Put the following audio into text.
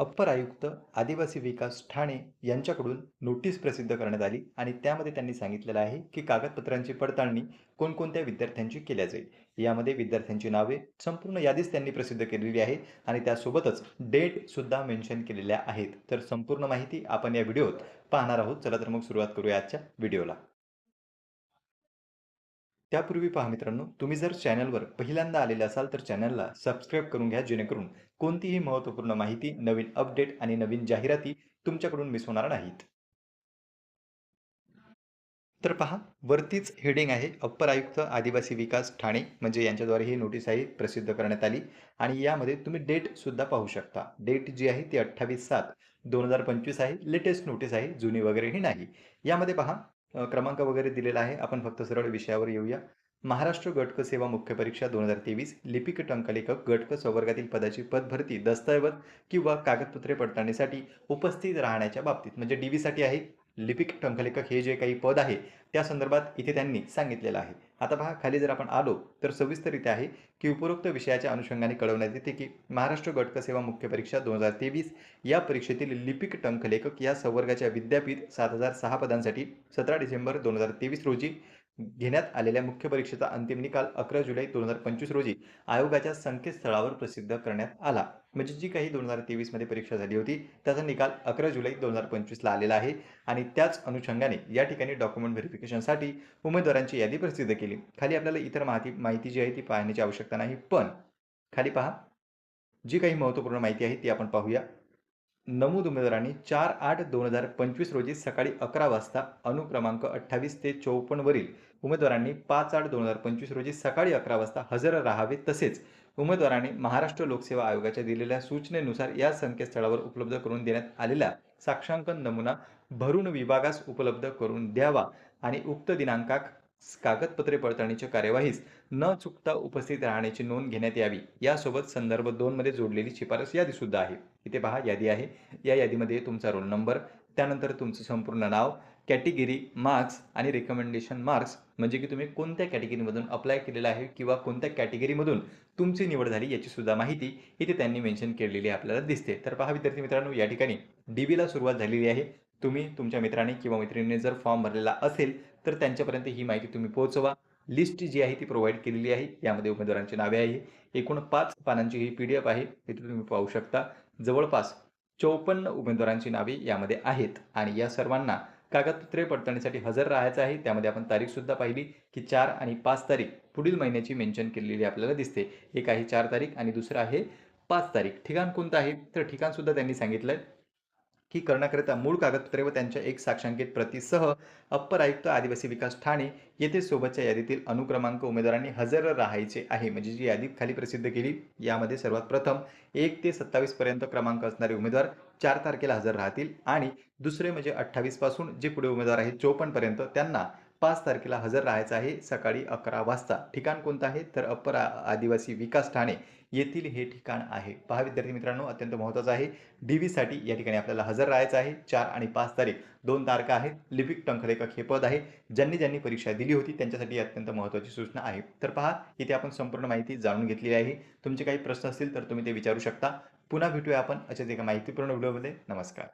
Upper आयुक्त आदिवासी विकास ठाणे यांच्याकडून नोटीस प्रसिद्ध करण्यात आली आणि त्यामध्ये त्यांनी सांगितलेलं आहे की कागदपत्रांची पडताळणी कोणकोणत्या विद्यार्थ्यांची केल्या जाईल. यामध्ये विद्यार्थ्यांची नावे संपूर्ण यादीच त्यांनी प्रसिद्ध केलेली आहे आणि त्यासोबतच डेट सुद्धा मेन्शन केलेल्या आहेत. तर संपूर्ण माहिती आपण या व्हिडिओत पाहणार आहोत. चला तर मग सुरुवात करूया आजच्या व्हिडिओला. त्यापूर्वी पहा मित्रांनो तुम्ही जर चॅनलवर पहिल्यांदा आलेले असाल तर चॅनलला सबस्क्राईब करून घ्या जेणेकरून कोणतीही महत्त्वपूर्ण माहिती नवीन अपडेट आणि नवीन जाहिराती तुमच्याकडून मिस होणार नाहीत. तर पहा वरतीच हेडिंग आहे अप्पर आयुक्त आदिवासी विकास ठाणे म्हणजे यांच्याद्वारे ही नोटीस आहे प्रसिद्ध करण्यात आली. आणि यामध्ये तुम्ही डेट सुद्धा पाहू शकता. डेट जी आहे ती अठ्ठावीस सात दोन हजार पंचवीस आहे लेटेस्ट नोटीस आहे जुनी वगैरेही नाही. यामध्ये पहा क्रमांक वगैरे दिलेला आहे. आपण फक्त सरळ विषयावर येऊया. महाराष्ट्र गटक सेवा मुख्य परीक्षा दोन हजार तेवीस लिपिक टंकलेखक गटक संवर्गातील पदाची पदभरती दस्तऐवज किंवा कागदपत्रे पडताळणीसाठी उपस्थित राहण्याच्या बाबतीत म्हणजे डी साठी आहे. लिपिक टंकलेखक हे जे काही पद आहे त्या संदर्भात इथे त्यांनी सांगितलेलं आहे. आता पहा खाली जर आपण आलो तर सविस्तर आहे की उपरोक्त विषयाच्या अनुषंगाने कळवण्यात येते की महाराष्ट्र गटक सेवा मुख्य परीक्षा दोन हजार तेवीस या परीक्षेतील लिपिक टंकलेखक या संवर्गाच्या विद्यापीठ सात हजार सहा पदांसाठी सतरा डिसेंबर दोन हजार तेवीस रोजी घेण्यात आलेल्या मुख्य परीक्षेचा अंतिम निकाल अकरा जुलै दोन हजार पंचवीस रोजी आयोगाच्या संकेतस्थळावर प्रसिद्ध करण्यात आला. म्हणजे जी काही दोन हजार तेवीसमध्ये परीक्षा झाली होती त्याचा निकाल अकरा जुलै दोन हजार पंचवीसला आलेला आहे आणि त्याच अनुषंगाने या ठिकाणी डॉक्युमेंट व्हेरिफिकेशनसाठी उमेदवारांची यादी प्रसिद्ध केली. खाली आपल्याला इतर माहिती माहिती जी आहे ती पाहण्याची आवश्यकता नाही पण खाली पहा. जी काही महत्त्वपूर्ण माहिती आहे ती आपण पाहूया. नमूद उमेदवारांनी चार आठ दोन हजार पंचवीस रोजी सकाळी अकरा वाजता अनुक्रमांक अठ्ठावीस ते चौपन्नवरील उमेदवारांनी पाच आठ दोन हजार पंचवीस रोजी सकाळी अकरा वाजता हजर राहावे तसेच उमेदवारांनी महाराष्ट्र लोकसेवा आयोगाच्या दिलेल्या सूचनेनुसार या संकेतस्थळावर उपलब्ध करून देण्यात आलेला साक्षांकन नमुना भरून विभागास उपलब्ध करून द्यावा आणि उक्त दिनांकाक कागदपत्रे पडताळणीच्या कार्यवाहीस न चुकता उपस्थित राहण्याची नोंद घेण्यात यावी. यासोबत संदर्भ दोन मध्ये जोडलेली शिफारस यादी सुद्धा आहे. इथे पहा यादी आहे. या यादीमध्ये तुमचा रोल नंबर त्यानंतर तुमचं संपूर्ण नाव कॅटेगरी मार्क्स आणि रेकमेंडेशन मार्क्स म्हणजे की तुम्ही कोणत्या कॅटेगरीमधून अप्लाय केलेलं आहे किंवा कोणत्या कॅटेगरीमधून तुमची निवड झाली याची सुद्धा माहिती इथे त्यांनी मेन्शन केलेली आपल्याला दिसते. तर पहा विद्यार्थी मित्रांनो या ठिकाणी डी बीला सुरुवात झालेली आहे. तुम्ही तुमच्या मित्राने किंवा मैत्रिणीने जर फॉर्म भरलेला असेल तर त्यांच्यापर्यंत ही माहिती तुम्ही पोहोचवा. लिस्ट जी आहे ती प्रोव्हाइड केलेली आहे. यामध्ये उमेदवारांची नावे आहे. एकूण पाच पानांची ही पी डी एफ आहे. इथे तुम्ही पाहू शकता. जवळपास चौपन्न उमेदवारांची नावे यामध्ये आहेत. आणि या सर्वांना कागदपत्रे पडताळणीसाठी हजर राहायचं आहे. त्यामध्ये आपण तारीखसुद्धा पाहिली की चार आणि पाच तारीख पुढील महिन्याची मेन्शन केलेली आपल्याला दिसते. एक आहे चार तारीख आणि दुसरं आहे पाच तारीख. ठिकाण कोणतं आहे? तर ठिकाणसुद्धा त्यांनी सांगितलं की करण्याकरिता मूळ कागदपत्रे व त्यांच्या एक साक्षांकित प्रतीसह अप्पर आयुक्त आदिवासी विकास ठाणे येथे सोबतच्या यादीतील अनुक्रमांक उमेदवारांनी हजर राहायचे आहे. म्हणजे जी यादी खाली प्रसिद्ध केली यामध्ये सर्वात प्रथम एक ते सत्तावीस पर्यंत क्रमांक असणारे उमेदवार चार तारखेला हजर राहतील आणि दुसरे म्हणजे अठ्ठावीसपासून जे पुढे उमेदवार आहेत चोपन्न पर्यंत त्यांना पाच तारखेला हजर राहायचं आहे सकाळी अकरा वाजता. ठिकाण कोणतं आहे? तर अप्पर आदिवासी विकास ठाणे येथील हे ठिकाण आहे. पहा विद्यार्थी मित्रांनो अत्यंत महत्त्वाचं आहे. डी व्हीसाठी या ठिकाणी आपल्याला हजर राहायचं आहे. चार आणि पाच तारीख दोन तारखा आहेत. लिपिक टंकलेखक हे पद आहे. ज्यांनी ज्यांनी परीक्षा दिली होती त्यांच्यासाठी अत्यंत महत्त्वाची सूचना आहे. तर पहा इथे आपण संपूर्ण माहिती जाणून घेतलेली आहे. तुमचे काही प्रश्न असतील तर तुम्ही ते विचारू शकता. पुन्हा भेटूया आपण अशाच एका माहितीपूर्ण व्हिडिओमध्ये. नमस्कार.